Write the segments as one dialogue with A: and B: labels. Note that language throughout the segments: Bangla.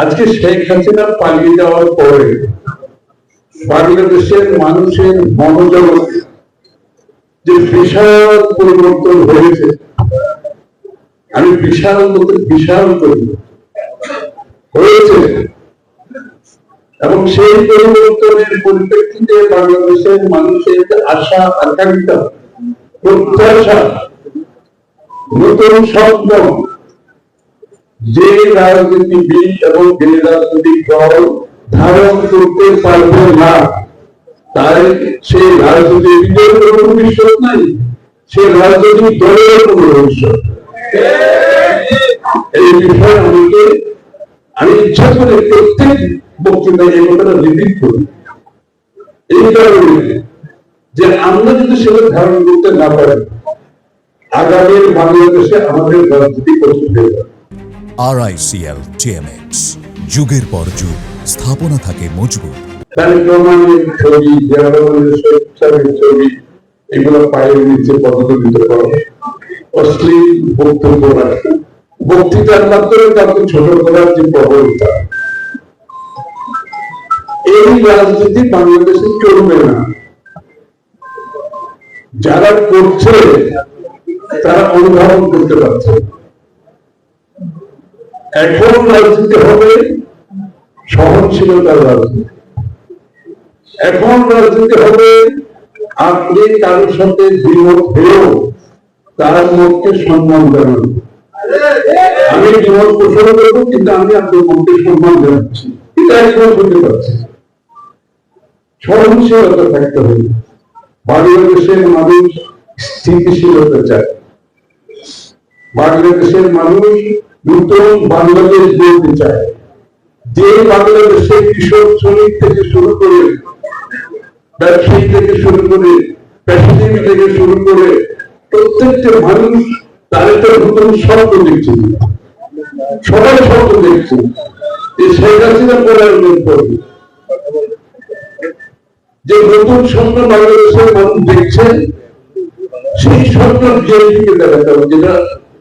A: আজকে শেখ হাসিনা পালিয়ে যাওয়ার পরে বাংলাদেশের মানুষের মনোজগতে যে বিশাল পরিবর্তন হয়েছে, আমি বিশাল বলতে বিশাল পরিবর্তন হয়েছে। এবং সেই পরিবর্তনের পরিপ্রেক্ষিতে বাংলাদেশের মানুষের আশা, আকাঙ্ক্ষা, প্রত্যাশা, নতুন স্বপ্ন যে রাজনীতিবিদ এবং যে রাজনৈতিক দল ধারণ করতে পারবে না, তাই সেই রাজনীতিবিদের কোনো ভবিষ্যৎ নাই, সে রাজনৈতিক দলের কোনো ভবিষ্যৎ এই বিষয়ে আমাকে, আমি ইচ্ছা করে প্রত্যেক বক্তৃতায় এই কথাটা রিপিট করি। এই কারণে যে আমরা যদি সেটা ধারণ করতে না পারি বাংলাদেশে আমাদের রাজনীতি হয়ে যাবে
B: আরআইসিএল টিএমএক্স যুগের পর যুগ, স্থাপনা থাকে মজবুত।
A: এগুলো পায়ের নিচে অশ্লীল বক্তব্য বক্তৃতার মাধ্যমে ছোট করার যে প্রবণতা। এই রাজনীতি বাংলাদেশে চলবে না। যারা করছে, তারা অনুধাবন করতে পারছে। এখন রাজনীতি হবে সহনশীলতার রাজনীতি। এখন রাজনীতি হবে আপনি কারোর সাথে দ্বিমত হয়েও তার মতকে সম্মান জানান। আমি দ্বিমত পোষণ করব কিন্তু আমি আপনার মতকে সম্মান জানাচ্ছি। এটা একবার হতে পারছে সহনশীলতা থাকতে হবে। বাংলাদেশের মানুষ স্থিতিশীলতা চায়। বাংলাদেশের মানুষ নতুন বাংলাদেশ গড়তে চায়। যে বাংলাদেশের কৃষক, শ্রমিক থেকে শুরু করে ব্যবসায়ী থেকে শুরু করে পেশাজীবী থেকে শুরু করে প্রত্যেকটা মানুষ তার নতুন দেখছে। সবাই স্বপ্ন দেখছে যে শেখ হাসিনা পলায়নের পরে যে নতুন স্বপ্ন বাংলাদেশের মানুষ দেখছে, সেই স্বপ্ন বিএনপিকে দেখাতে হবে, যেটা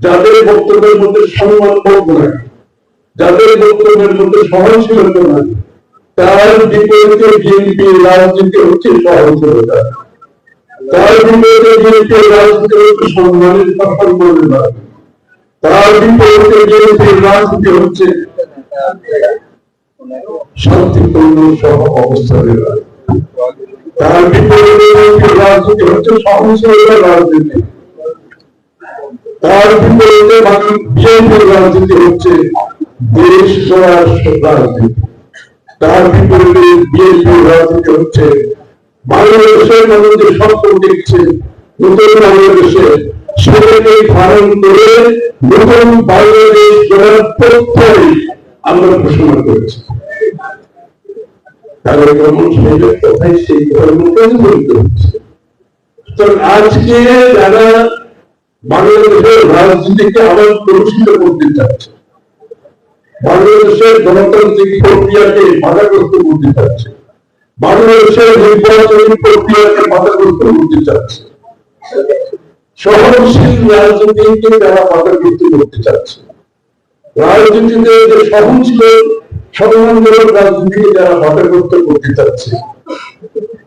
A: যাদের বক্তব্যের মধ্যে সম্মান বোধ নাই, যাদের বক্তব্যের মধ্যে সহনশীলতা নাই, তার বিপরীতে বিএনপি রাজনীতি হচ্ছে সহনশীলতা। তার বিপরীতে বিএনপি রাজনীতি হচ্ছে সম্মানের না। তার বিপরীতে বিএনপি রাজনীতি হচ্ছে শান্তিপূর্ণ সহ অবস্থানের রাজনীতি তার বিপরীতে রাজনীতি হচ্ছে সহনশীলতার রাজনীতি। তার বিপরীতে বিএনপির রাজনীতি হচ্ছে দেশ গড়ার রাজনীতি তার বিপরীতে বিএনপির রাজনীতি হচ্ছে। বাংলাদেশের মানুষ যে স্বপ্ন দেখছে, নতুন বাংলাদেশে সেটাকে ধারণ করে নতুন বাংলাদেশ গড়ার প্রত্যয় আমরা ঘোষণা করেছি। তাহলে কেমন সেই কথাই সেই ধর্মকেই বলতে হচ্ছে। তো আজকে যারা বাংলাদেশের রাজনীতিকে আবার প্রদর্শিত করতে চাচ্ছে। বাংলাদেশের গণতান্ত্রিক প্রক্রিয়াকে বাধাগ্রস্ত করতে চাচ্ছে। বাংলাদেশের নির্বাচনী প্রক্রিয়াকে বাধাগ্রস্ত করতে চাচ্ছে। সহনশীল রাজনীতিকে তারা বাধাগ্রস্ত করতে চাচ্ছে। রাজনীতিতে যে সহনশীল রাজনীতিকে যারা বাধাগ্রস্ত করতে চাচ্ছে,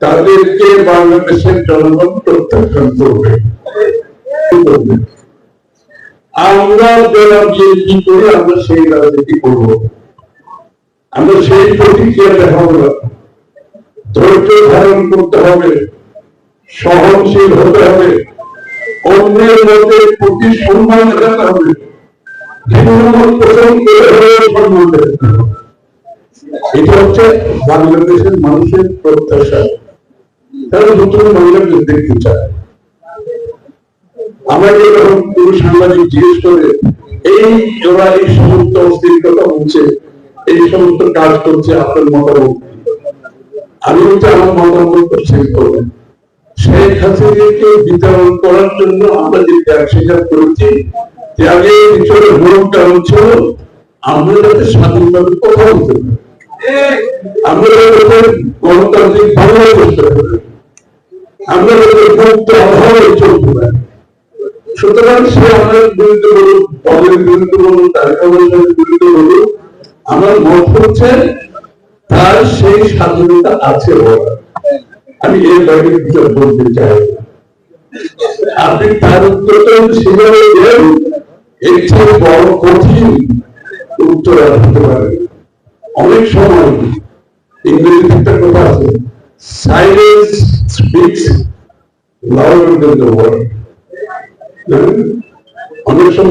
A: তাদেরকে বাংলাদেশের জনগণ প্রত্যাখ্যান করবে। করবে। আমরা যারা বিএনপি করে আমরা সেই রাজনীতি আমরা সেই প্রতিক্রিয়া দেখাবো ধৈর্য ধারণ করতে হবে, সহনশীল হতে হবে, অন্যের মধ্যে প্রতি সম্মান দেখাতে হবে। হচ্ছে বাংলাদেশের মানুষের প্রত্যাশা। তারা নতুন বাংলাদেশ দেখতে চায় আমাকে যখন পুরো সাংবাদিক জিজ্ঞেস করে, এই ওরা এই সমস্ত অস্থির কথা এই সমস্ত কাজ করছে আপনার মতামত আমি হচ্ছে আমার মতামত শেষ করবেন শেখ হাসিনাকে বিতরণ করার জন্য আমরা যে ত্যাগ স্বীকার করেছি, ত্যাগের পিছনে মূল কারণ ছিল আমরা যাতে স্বাধীনভাবে কথা বলতে আমরা গণতান্ত্রিক ভাবে করতে পারি। আমরা যাতে অভাবে চলতে পারি। সুতরাং সে আমার বিরুদ্ধে বলুন বলুন তারকা বলুন বলুন আমার মত হচ্ছে তার সেই স্বাধীনতা আছে আমি এর বাইরে কিছু বলতে চাই। আপনি তার উত্তরটা সেভাবে দেন, এর চেয়ে বড় কঠিন উত্তর পারে। অনেক সময় ইংরেজিতে একটা কথা আছে সাইলেন্স স্পিক্স লাউডার দ্য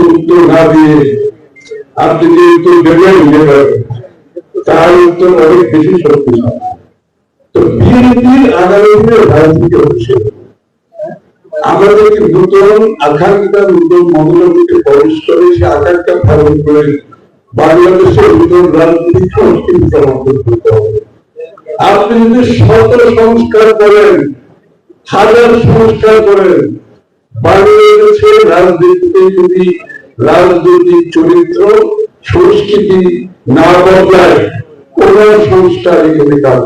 A: উত্তর না দিয়ে আপনি যে উত্তর দেবেন তার উত্তর অনেক বেশি হচ্ছে, আমাদেরকে নতুন নতুন সে আকাঙ্ক্ষা করে বাংলাদেশের নতুন করতে হবে। আপনি যদি শত সংস্কার করেন, হাজার সংস্কার করেন বাংলাদেশের রাজনীতিতে যদি রাজনৈতিক চরিত্র সংস্কৃতি না বদলায় কোন সংস্কার এখানে কাজ।